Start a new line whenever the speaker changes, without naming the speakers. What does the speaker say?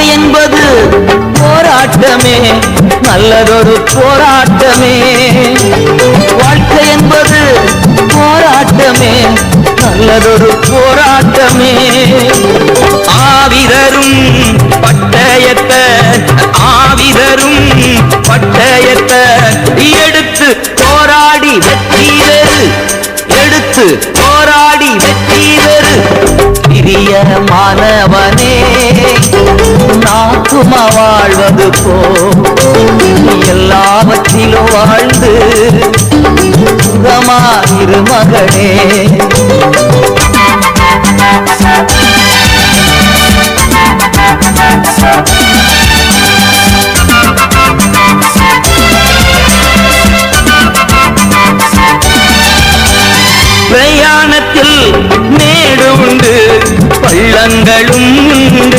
வாழ்க்கை என்பது போராட்டமே நல்லதொரு போராட்டமே. வாழ்க்கை என்பது போராட்டமே நல்லதொரு போராட்டமே. ஆவிதரும் பட்டயத்தை ஆவிதரும் பட்டயத்தை எடுத்து போராடி வெற்றி எடுத்து போராடி வெற்றி பெறு. பிரிய மாணவனே நாக்குமா வாழ்வது போ. எல்லாவற்றிலும் வாழ்ந்து சுகமாயிரு மகனே. பிரயாணத்தில் மேடு உண்டு பள்ளங்களும் உண்டு